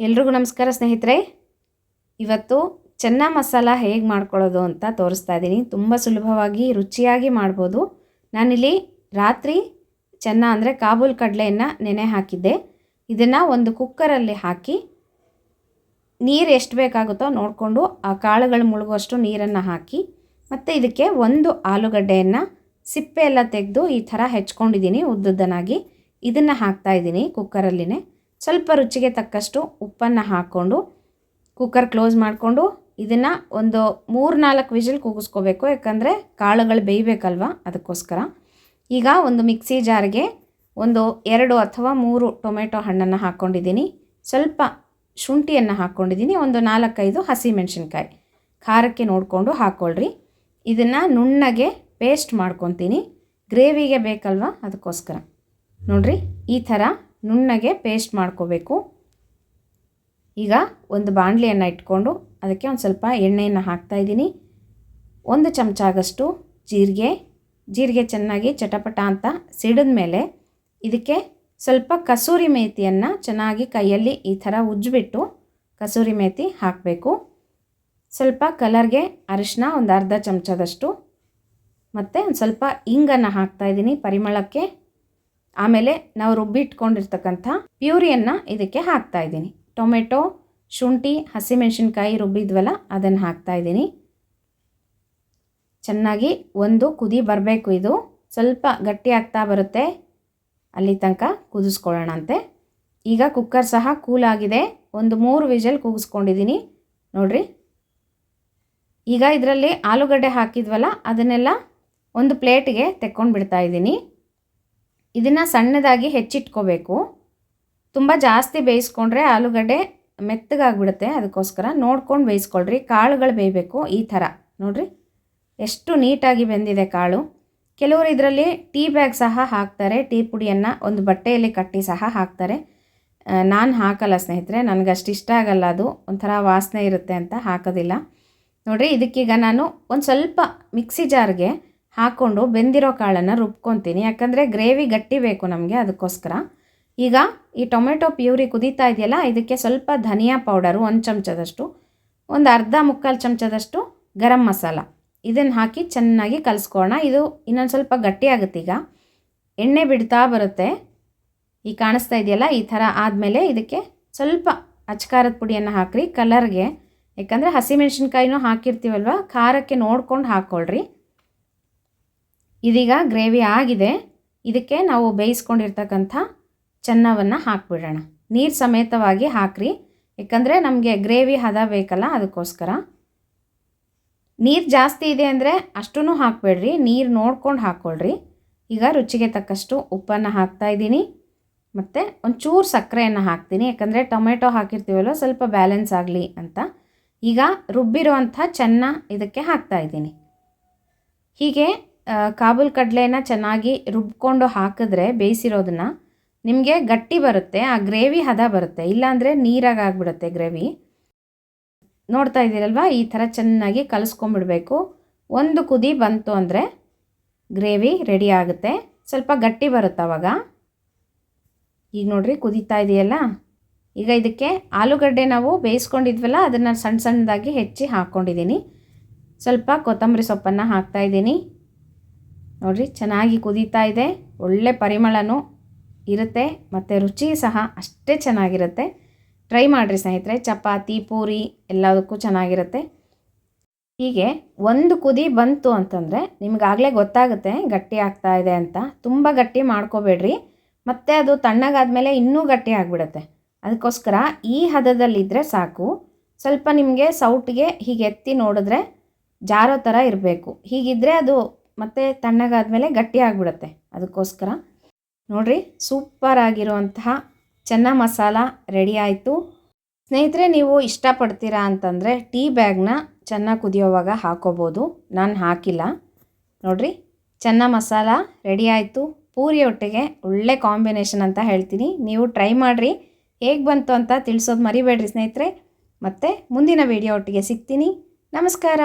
ಎಲ್ರಿಗೂ ನಮಸ್ಕಾರ ಸ್ನೇಹಿತರೆ. ಇವತ್ತು ಚೆನ್ನ ಮಸಾಲ ಹೇಗೆ ಮಾಡ್ಕೊಳ್ಳೋದು ಅಂತ ತೋರಿಸ್ತಾ ಇದ್ದೀನಿ ತುಂಬ ಸುಲಭವಾಗಿ, ರುಚಿಯಾಗಿ ಮಾಡ್ಬೋದು. ನಾನಿಲ್ಲಿ ರಾತ್ರಿ ಚೆನ್ನ ಅಂದರೆ ಕಾಬೂಲ್ ಕಡಲೆಯನ್ನು ನೆನೆ ಹಾಕಿದ್ದೆ. ಇದನ್ನು ಒಂದು ಕುಕ್ಕರಲ್ಲಿ ಹಾಕಿ ನೀರು ಎಷ್ಟು ಬೇಕಾಗುತ್ತೋ ನೋಡಿಕೊಂಡು ಆ ಕಾಳುಗಳು ಮುಳುಗುವಷ್ಟು ನೀರನ್ನು ಹಾಕಿ ಮತ್ತು ಇದಕ್ಕೆ ಒಂದು ಆಲೂಗಡ್ಡೆಯನ್ನು ಸಿಪ್ಪೆ ಎಲ್ಲ ತೆಗೆದು ಈ ಥರ ಹೆಚ್ಕೊಂಡಿದ್ದೀನಿ ಉದ್ದುದ್ದನಾಗಿ. ಇದನ್ನು ಹಾಕ್ತಾಯಿದ್ದೀನಿ ಕುಕ್ಕರಲ್ಲಿನೇ. ಸ್ವಲ್ಪ ರುಚಿಗೆ ತಕ್ಕಷ್ಟು ಉಪ್ಪನ್ನು ಹಾಕ್ಕೊಂಡು ಕುಕ್ಕರ್ ಕ್ಲೋಸ್ ಮಾಡಿಕೊಂಡು ಇದನ್ನು ಒಂದು ಮೂರು ನಾಲ್ಕು ವಿಜಿಲ್ ಕೂಗಿಸ್ಕೋಬೇಕು. ಯಾಕಂದರೆ ಕಾಳುಗಳು ಬೇಯಬೇಕಲ್ವ? ಅದಕ್ಕೋಸ್ಕರ. ಈಗ ಒಂದು ಮಿಕ್ಸಿ ಜಾರ್ಗೆ ಒಂದು ಎರಡು ಅಥವಾ ಮೂರು ಟೊಮೆಟೊ ಹಣ್ಣನ್ನು ಹಾಕ್ಕೊಂಡಿದ್ದೀನಿ ಸ್ವಲ್ಪ ಶುಂಠಿಯನ್ನು ಹಾಕ್ಕೊಂಡಿದ್ದೀನಿ ಒಂದು ನಾಲ್ಕೈದು ಹಸಿಮೆಣಸಿನ್ಕಾಯಿ. ಖಾರಕ್ಕೆ ನೋಡಿಕೊಂಡು ಹಾಕ್ಕೊಳ್ರಿ ಇದನ್ನು ನುಣ್ಣಗೆ ಪೇಸ್ಟ್ ಮಾಡ್ಕೊತೀನಿ. ಗ್ರೇವಿಗೆ ಬೇಕಲ್ವ? ಅದಕ್ಕೋಸ್ಕರ. ನೋಡಿರಿ, ಈ ಥರ ನುಣ್ಣಗೆ ಪೇಸ್ಟ್ ಮಾಡ್ಕೋಬೇಕು. ಈಗ ಒಂದು ಬಾಣಲಿಯನ್ನು ಇಟ್ಕೊಂಡು ಅದಕ್ಕೆ ಒಂದು ಸ್ವಲ್ಪ ಎಣ್ಣೆಯನ್ನು ಹಾಕ್ತಾಯಿದ್ದೀನಿ ಒಂದು ಚಮಚ ಆಗಷ್ಟು ಜೀರಿಗೆ. ಜೀರಿಗೆ ಚೆನ್ನಾಗಿ ಚಟಪಟ ಅಂತ ಸಿಡಿದ ಮೇಲೆ ಇದಕ್ಕೆ ಸ್ವಲ್ಪ ಕಸೂರಿ ಮೇತಿಯನ್ನು ಚೆನ್ನಾಗಿ ಕೈಯಲ್ಲಿ ಈ ಥರ ಉಜ್ಜಿಬಿಟ್ಟು ಕಸೂರಿ ಮೇತಿ ಹಾಕಬೇಕು. ಸ್ವಲ್ಪ ಕಲರ್ಗೆ ಅರಿಶಿನ ಒಂದು ಅರ್ಧ ಚಮಚದಷ್ಟು. ಮತ್ತು ಒಂದು ಸ್ವಲ್ಪ ಇಂಗನ್ನು ಹಾಕ್ತಾಯಿದ್ದೀನಿ ಪರಿಮಳಕ್ಕೆ. ಆಮೇಲೆ ನಾವು ರುಬ್ಬಿಟ್ಕೊಂಡಿರ್ತಕ್ಕಂಥ ಪ್ಯೂರಿಯನ್ನು ಇದಕ್ಕೆ ಹಾಕ್ತಾ ಇದ್ದೀನಿ. ಟೊಮೆಟೊ, ಶುಂಠಿ, ಹಸಿಮೆಣಸಿನ್ಕಾಯಿ ರುಬ್ಬಿದ್ವಲ್ಲ, ಅದನ್ನು ಹಾಕ್ತಾ ಇದ್ದೀನಿ. ಚೆನ್ನಾಗಿ ಒಂದು ಕುದಿ ಬರಬೇಕು ಇದು. ಸ್ವಲ್ಪ ಗಟ್ಟಿ ಆಗ್ತಾ ಬರುತ್ತೆ. ಅಲ್ಲಿ ತನಕ ಕುದಿಸ್ಕೊಳ್ಳೋಣ ಅಂತೆ ಈಗ ಕುಕ್ಕರ್ ಸಹ ಕೂಲ್ ಆಗಿದೆ. ಒಂದು ಮೂರು ವಿಜಲ್ ಕೂಗಿಸ್ಕೊಂಡಿದ್ದೀನಿ. ನೋಡಿರಿ. ಈಗ ಇದರಲ್ಲಿ ಆಲೂಗಡ್ಡೆ ಹಾಕಿದ್ವಲ್ಲ, ಅದನ್ನೆಲ್ಲ ಒಂದು ಪ್ಲೇಟಿಗೆ ತೆಕ್ಕೊಂಡು ಬಿಡ್ತಾ ಇದ್ದೀನಿ. ಇದನ್ನು ಸಣ್ಣದಾಗಿ ಹೆಚ್ಚಿಟ್ಕೋಬೇಕು. ತುಂಬ ಜಾಸ್ತಿ ಬೇಯಿಸ್ಕೊಂಡ್ರೆ ಆಲೂಗಡ್ಡೆ ಮೆತ್ತಗಾಗ್ಬಿಡುತ್ತೆ, ಅದಕ್ಕೋಸ್ಕರ ನೋಡ್ಕೊಂಡು ಬೇಯಿಸ್ಕೊಳ್ರಿ. ಕಾಳುಗಳು ಬೇಯಬೇಕು ಈ ಥರ, ನೋಡಿರಿ. ಎಷ್ಟು ನೀಟಾಗಿ ಬೆಂದಿದೆ ಕಾಳು. ಕೆಲವರು ಇದರಲ್ಲಿ ಟೀ ಬ್ಯಾಗ್ ಸಹ ಹಾಕ್ತಾರೆ, ಟೀ ಪುಡಿಯನ್ನು ಒಂದು ಬಟ್ಟೆಯಲ್ಲಿ ಕಟ್ಟಿ ಸಹ ಹಾಕ್ತಾರೆ. ನಾನು ಹಾಕಲ್ಲ ಸ್ನೇಹಿತರೆ, ನನಗಷ್ಟು ಇಷ್ಟ ಆಗಲ್ಲ ಅದು. ಒಂಥರ ವಾಸನೆ ಇರುತ್ತೆ ಅಂತ ಹಾಕೋದಿಲ್ಲ. ನೋಡಿರಿ, ಇದಕ್ಕೀಗ ನಾನು ಒಂದು ಸ್ವಲ್ಪ ಮಿಕ್ಸಿ ಜಾರ್ಗೆ ಹಾಕ್ಕೊಂಡು ಬೆಂದಿರೋ ಕಾಳನ್ನು ರುಬ್ಕೊತೀನಿ. ಯಾಕಂದರೆ ಗ್ರೇವಿ ಗಟ್ಟಿ ಬೇಕು ನಮಗೆ ಅದಕ್ಕೋಸ್ಕರ. ಈಗ ಈ ಟೊಮೆಟೊ ಪ್ಯೂರಿ ಕುದೀತಾ ಇದೆಯಲ್ಲ, ಇದಕ್ಕೆ ಸ್ವಲ್ಪ ಧನಿಯಾ ಪೌಡರು ಒಂದು ಚಮಚದಷ್ಟು, ಒಂದು ಅರ್ಧ ಮುಕ್ಕಾಲು ಚಮಚದಷ್ಟು ಗರಂ ಮಸಾಲ. ಇದನ್ನು ಹಾಕಿ ಚೆನ್ನಾಗಿ ಕಲಿಸ್ಕೊಳ್ಳೋಣ ಇದು ಇನ್ನೊಂದು ಸ್ವಲ್ಪ ಗಟ್ಟಿಯಾಗುತ್ತೆ ಈಗ. ಎಣ್ಣೆ ಬಿಡ್ತಾ ಬರುತ್ತೆ. ಈ ಕಾಣಿಸ್ತಾ ಇದೆಯಲ್ಲ, ಈ ಥರ ಆದಮೇಲೆ ಇದಕ್ಕೆ ಸ್ವಲ್ಪ ಅಚ್ಕಾರದ ಪುಡಿಯನ್ನು ಹಾಕ್ರಿ, ಕಲರ್ಗೆ. ಯಾಕಂದರೆ ಹಸಿಮೆಣ್ಸಿನ್ಕಾಯಿನೂ ಹಾಕಿರ್ತೀವಲ್ವ, ಖಾರಕ್ಕೆ ನೋಡ್ಕೊಂಡು ಹಾಕ್ಕೊಳ್ರಿ ಇದೀಗ ಗ್ರೇವಿ ಆಗಿದೆ. ಇದಕ್ಕೆ ನಾವು ಬೇಯಿಸ್ಕೊಂಡಿರ್ತಕ್ಕಂಥ ಚೆನ್ನವನ್ನು ಹಾಕ್ಬಿಡೋಣ. ನೀರು ಸಮೇತವಾಗಿ ಹಾಕ್ರಿ. ಯಾಕಂದರೆ ನಮಗೆ ಗ್ರೇವಿ ಹದ ಬೇಕಲ್ಲ ಅದಕ್ಕೋಸ್ಕರ. ನೀರು ಜಾಸ್ತಿ ಇದೆ ಅಂದರೆ ಅಷ್ಟೂ ಹಾಕಬೇಡ್ರಿ. ನೀರು ನೋಡ್ಕೊಂಡು ಹಾಕ್ಕೊಳ್ರಿ ಈಗ ರುಚಿಗೆ ತಕ್ಕಷ್ಟು ಉಪ್ಪನ್ನು ಹಾಕ್ತಾಯಿದ್ದೀನಿ ಮತ್ತು ಒಂಚೂರು ಸಕ್ಕರೆಯನ್ನು ಹಾಕ್ತೀನಿ. ಯಾಕಂದರೆ ಟೊಮೆಟೊ ಹಾಕಿರ್ತೀವಲ್ಲ ಸ್ವಲ್ಪ ಬ್ಯಾಲೆನ್ಸ್ ಆಗಲಿ ಅಂತ. ಈಗ ರುಬ್ಬಿರುವಂಥ ಚೆನ್ನ ಇದಕ್ಕೆ ಹಾಕ್ತಾಯಿದ್ದೀನಿ ಹೀಗೆ ಕಾಬೂಲ್ ಕಡಲೆನ ಚೆನ್ನಾಗಿ ರುಬ್ಕೊಂಡು ಹಾಕಿದ್ರೆ ಬೇಯಿಸಿರೋದನ್ನ ನಿಮಗೆ ಗಟ್ಟಿ ಬರುತ್ತೆ, ಆ ಗ್ರೇವಿ ಹದ ಬರುತ್ತೆ, ಇಲ್ಲಾಂದರೆ ನೀರಾಗಿ ಆಗಿಬಿಡುತ್ತೆ ಗ್ರೇವಿ. ನೋಡ್ತಾ ಇದ್ದೀರಲ್ವ? ಈ ಥರ ಚೆನ್ನಾಗಿ ಕಲಿಸ್ಕೊಂಬಿಡ್ಬೇಕು. ಒಂದು ಕುದಿ ಬಂತು ಅಂದರೆ ಗ್ರೇವಿ ರೆಡಿ ಆಗುತ್ತೆ. ಸ್ವಲ್ಪ ಗಟ್ಟಿ ಬರುತ್ತೆ ಅವಾಗ. ಈಗ ನೋಡಿರಿ, ಕುದೀತಾ ಇದೆಯಲ್ಲ? ಈಗ ಇದಕ್ಕೆ ಆಲೂಗಡ್ಡೆ ನಾವು ಬೇಯಿಸ್ಕೊಂಡಿದ್ವಲ್ಲ, ಅದನ್ನು ಸಣ್ಣ ಸಣ್ಣದಾಗಿ ಹೆಚ್ಚಿ ಹಾಕ್ಕೊಂಡಿದ್ದೀನಿ ಸ್ವಲ್ಪ ಕೊತ್ತಂಬರಿ ಸೊಪ್ಪನ್ನು ಹಾಕ್ತಾಯಿದ್ದೀನಿ ನೋಡಿರಿ, ಚೆನ್ನಾಗಿ ಕುದೀತಾ ಇದೆ. ಒಳ್ಳೆ ಪರಿಮಳನೂ ಇರುತ್ತೆ, ಮತ್ತು ರುಚಿ ಸಹ ಅಷ್ಟೇ ಚೆನ್ನಾಗಿರುತ್ತೆ. ಟ್ರೈ ಮಾಡಿರಿ ಸ್ನೇಹಿತರೆ, ಚಪಾತಿ, ಪೂರಿ ಎಲ್ಲದಕ್ಕೂ ಚೆನ್ನಾಗಿರುತ್ತೆ. ಹೀಗೆ ಒಂದು ಕುದಿ ಬಂತು ಅಂತಂದರೆ ನಿಮಗಾಗಲೇ ಗೊತ್ತಾಗುತ್ತೆ ಗಟ್ಟಿ ಆಗ್ತಾ ಇದೆ ಅಂತ. ತುಂಬ ಗಟ್ಟಿ ಮಾಡ್ಕೋಬೇಡ್ರಿ, ಮತ್ತು ಅದು ತಣ್ಣಗಾದ ಮೇಲೆ ಇನ್ನೂ ಗಟ್ಟಿ ಆಗಿಬಿಡುತ್ತೆ. ಅದಕ್ಕೋಸ್ಕರ ಈ ಹದದಲ್ಲಿದ್ದರೆ ಸಾಕು. ಸ್ವಲ್ಪ ನಿಮಗೆ ಸೌಟಿಗೆ ಹೀಗೆ ಎತ್ತಿ ನೋಡಿದ್ರೆ ಜಾರೋ ಥರ ಇರಬೇಕು. ಹೀಗಿದ್ದರೆ ಅದು ಮತ್ತು ತಣ್ಣಗಾದ್ಮೇಲೆ ಗಟ್ಟಿ ಆಗಿಬಿಡುತ್ತೆ. ಅದಕ್ಕೋಸ್ಕರ ನೋಡಿರಿ ಸೂಪರ್ ಆಗಿರುವಂತಹ ಚೆನ್ನ ಮಸಾಲ ರೆಡಿ ಆಯಿತು. ಸ್ನೇಹಿತರೆ, ನೀವು ಇಷ್ಟಪಡ್ತೀರಾ ಅಂತಂದರೆ ಟೀ ಬ್ಯಾಗ್ನ ಚೆನ್ನಾಗಿ ಕುದಿಯೋವಾಗ ಹಾಕೋಬೋದು. ನಾನು ಹಾಕಿಲ್ಲ. ನೋಡಿರಿ, ಚೆನ್ನ ಮಸಾಲ ರೆಡಿ ಆಯಿತು. ಪೂರಿ ಒಟ್ಟಿಗೆ ಒಳ್ಳೆ ಕಾಂಬಿನೇಷನ್ ಅಂತ ಹೇಳ್ತೀನಿ. ನೀವು ಟ್ರೈ ಮಾಡಿರಿ. ಹೇಗೆ ಬಂತು ಅಂತ ತಿಳಿಸೋದು ಮರಿಬೇಡ್ರಿ ಸ್ನೇಹಿತರೆ. ಮತ್ತು ಮುಂದಿನ ವಿಡಿಯೋ ಒಟ್ಟಿಗೆ ಸಿಗ್ತೀನಿ. ನಮಸ್ಕಾರ.